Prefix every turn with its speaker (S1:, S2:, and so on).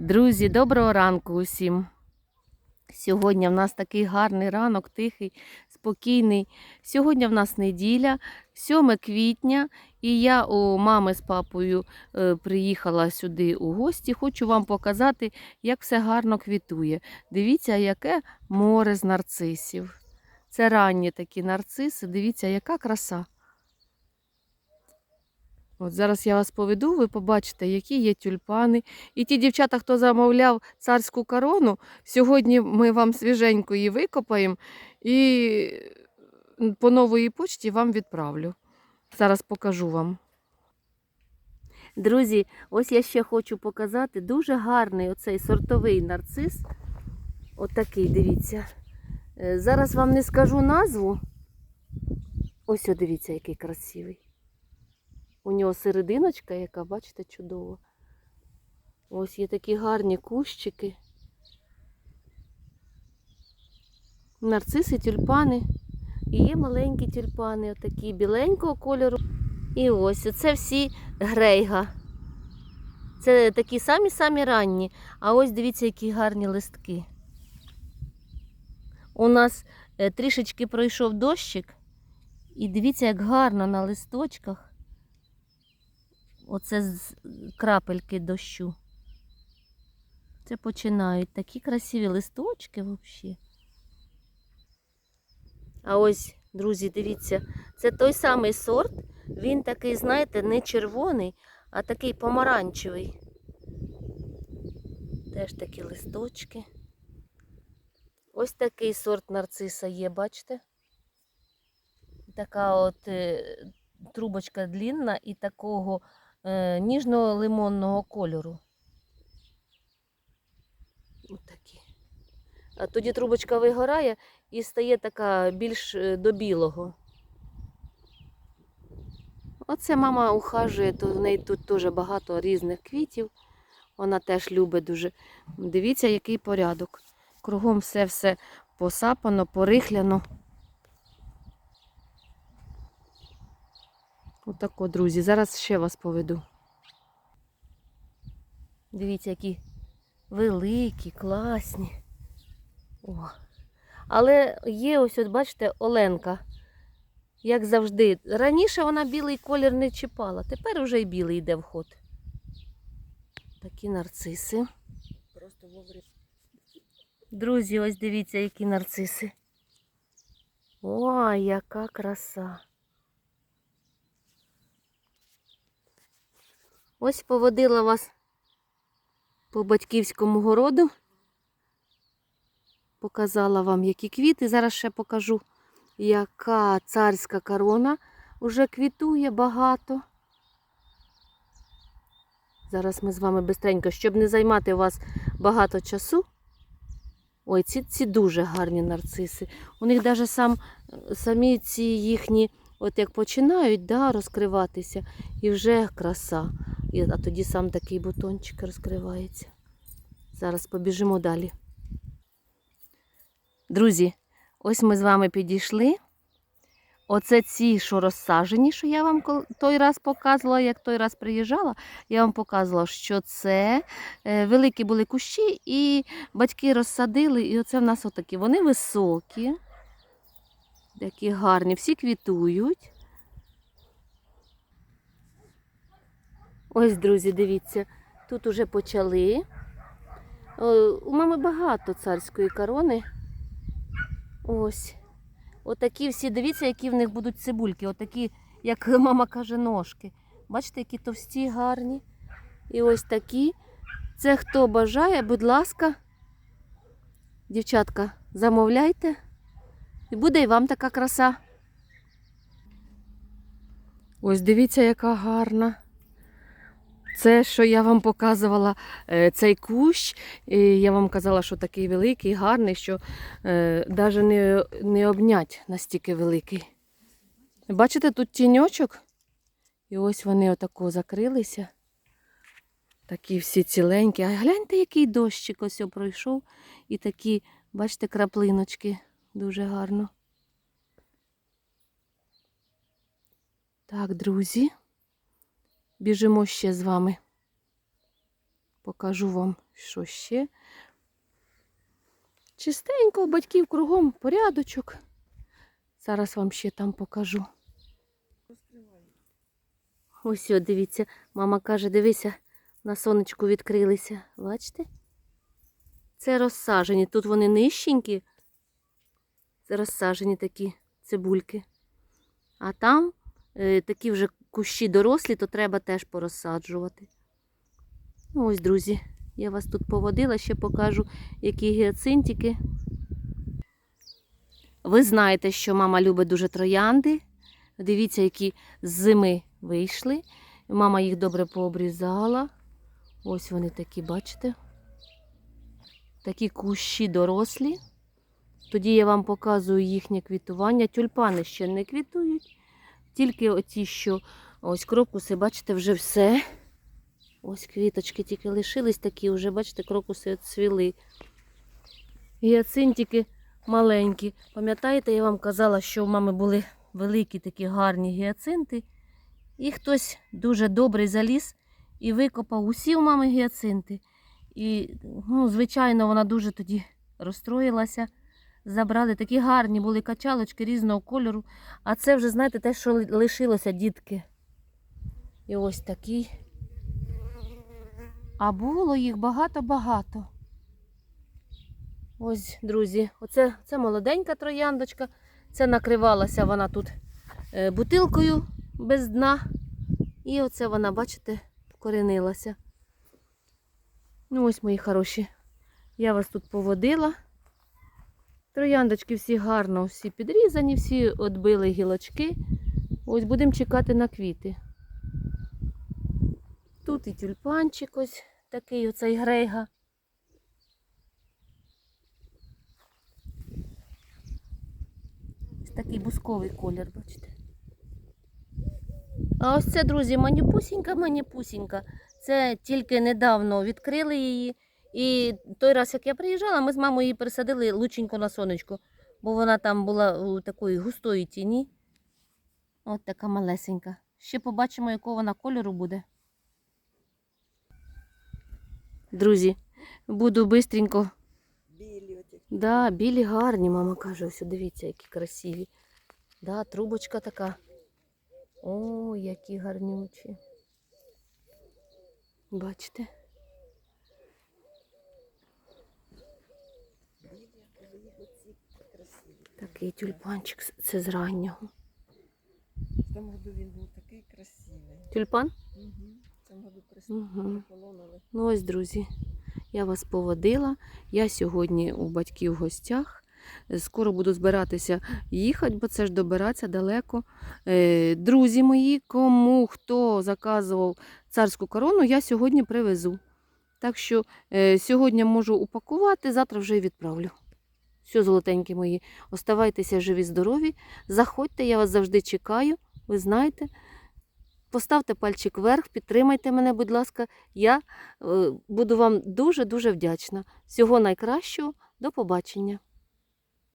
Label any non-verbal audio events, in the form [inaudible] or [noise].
S1: Друзі, доброго ранку усім. Сьогодні в нас такий гарний ранок, тихий, спокійний. Сьогодні в нас неділя, 7 квітня, і я у мами з папою е, приїхала сюди у гості. Хочу вам показати, як все гарно квітує. Дивіться, яке море з нарцисів. Це ранні такі нарциси. Дивіться, яка краса. От зараз я вас поведу, ви побачите, які є тюльпани. І ті дівчата, хто замовляв царську корону, сьогодні ми вам свіженько її викопаємо і по нової почті вам відправлю. Зараз покажу вам. Друзі, ось я ще хочу показати дуже гарний оцей сортовий нарцис. Отакий, дивіться. Е, Зараз вам не скажу назву. Ось, дивіться, який красивий. У нього серединочка, яка, бачите, чудова. Ось є такі гарні кущики. Нарциси, тюльпани. І є маленькі тюльпани, отакі біленького кольору. І ось це всі грейга. Це такі самі-самі ранні. А ось дивіться, які гарні листки. У нас е, трішечки пройшов дощик. І дивіться, як гарно на листочках. Оце з крапельки дощу. Це починають такі красиві листочки взагалі. А ось, друзі, дивіться, це той самий сорт. Він такий, знаєте, не червоний, а такий помаранчевий. Теж такі листочки. Ось такий сорт нарциса є, бачите? Така от е, трубочка длінна і такого е, ніжно-лимонного кольору. Отакі. А тоді трубочка вигорає і стає така більш е, до білого. Оце мама ухажує, то в неї тут теж багато різних квітів. Вона теж любить дуже. Дивіться, який порядок. Кругом все-все посапано, порихляно. Отако, друзі. Зараз ще вас поведу. Дивіться, які великі, класні. О. Але є ось, от бачите, Оленка. Як завжди. Раніше вона білий колір не чіпала, тепер вже й білий йде в ход. Такі нарциси.
S2: Просто вовремя.
S1: Друзі, ось дивіться, які нарциси. Ой, яка краса. Ось поводила вас по батьківському городу. Показала вам, які квіти. Зараз ще покажу, яка царська корона уже квітує багато. Зараз ми з вами бистренько, щоб не займати у вас багато часу. Ой, ці, ці дуже гарні нарциси. У них навіть сам, самі ці їхні, от як починають да, розкриватися, і вже краса. І, а тоді сам такий бутончик розкривається. Зараз побіжимо далі. Друзі, ось ми з вами підійшли. Оце ці, що розсажені, що я вам той раз показувала, як той раз приїжджала, я вам показувала, що це е, великі були кущі, і батьки розсадили, і оце в нас отакі. Вони високі, такі гарні, всі квітують. Ось, друзі, дивіться, тут уже почали. Е, У мами багато царської корони. Ось. Отакі всі, дивіться, які в них будуть цибульки. Отакі, як [laughs] мама каже, ножки. Бачите, які товсті, гарні. І ось такі. Це хто бажає, будь ласка, дівчатка, замовляйте. І буде і вам така краса. Ось дивіться, яка гарна. Це, що я вам показувала, е, цей кущ, і я вам казала, що такий великий, гарний, що навіть не, не обнять настільки великий. Бачите, тут тіньочок? І ось вони отако закрилися. Такі всі ціленькі. А гляньте, який дощик ось пройшов. І такі, бачите, краплиночки. Дуже гарно. Так, друзі. Біжимо ще з вами. покажу вам, що ще. Чистенько, батьків кругом порядочок. Зараз вам ще там покажу. Ось, от, дивіться, мама каже, дивися, на сонечку відкрилися. Бачите? Це розсажені. Тут вони нижченькі. Це розсажені такі цибульки. А там е, такі вже кущі дорослі, то треба теж порозсаджувати. Ну, ось, друзі, я вас тут поводила, ще покажу, які гіацинтики. Ви знаєте, що мама любить дуже троянди. Дивіться, які з зими вийшли. Мама їх добре пообрізала. Ось вони такі, бачите? Такі кущі дорослі. Тоді я вам показую їхнє квітування. Тюльпани ще не квітують. Тільки оті, що ось крокуси, бачите, вже все. Ось квіточки тільки лишились такі, вже, бачите, крокуси цвіли. Гіацинтики маленькі. Пам'ятаєте, я вам казала, що в мами були великі такі гарні гіацинти. І хтось дуже добрий заліз і викопав усі у мами гіацинти. І, ну, звичайно, вона дуже тоді розстроїлася. Забрали такі гарні були качалочки різного кольору. А це вже, знаєте, те, що лишилося, дітки. І ось такий. А було їх багато-багато. Ось, друзі, оце це молоденька трояндочка. Це накривалася вона тут е, бутилкою без дна. І оце вона, бачите, вкоренилася. Ну, ось мої хороші. Я вас тут поводила. Трояндочки всі гарно, всі підрізані, всі відбили гілочки. Ось будемо чекати на квіти. Тут і тюльпанчик ось такий оцей грейга. Ось такий бусковий колір, бачите. А ось це, друзі, маніпусінька, маніпусінька. Це тільки недавно відкрили її. І той раз, як я приїжджала, ми з мамою її пересадили лученько на сонечко, бо вона там була у такої густої тіні. От така малесенька. Ще побачимо, якого вона кольору буде. Друзі, буду бистренько.
S2: Білі.
S1: Да, білі гарні, мама каже, ось дивіться, які красиві. Да, трубочка така. О, які гарнючі. Бачите?
S2: Білі, але їх оці красиві.
S1: Такий тюльпанчик, це з раннього.
S2: В тому году він був такий красивий.
S1: Тюльпан?
S2: Угу. В году
S1: Угу. Ну ось, друзі, я вас поводила. Я сьогодні у батьків в гостях. Скоро буду збиратися їхати, бо це ж добиратися далеко. Е, Друзі мої, кому хто заказував царську корону, я сьогодні привезу. Так що е, сьогодні можу упакувати, завтра вже й відправлю. Все, золотенькі мої, оставайтеся живі, здорові. Заходьте, я вас завжди чекаю. Ви знаєте. Поставте пальчик вверх, підтримайте мене, будь ласка. Я е, буду вам дуже-дуже вдячна. Всього найкращого. До побачення.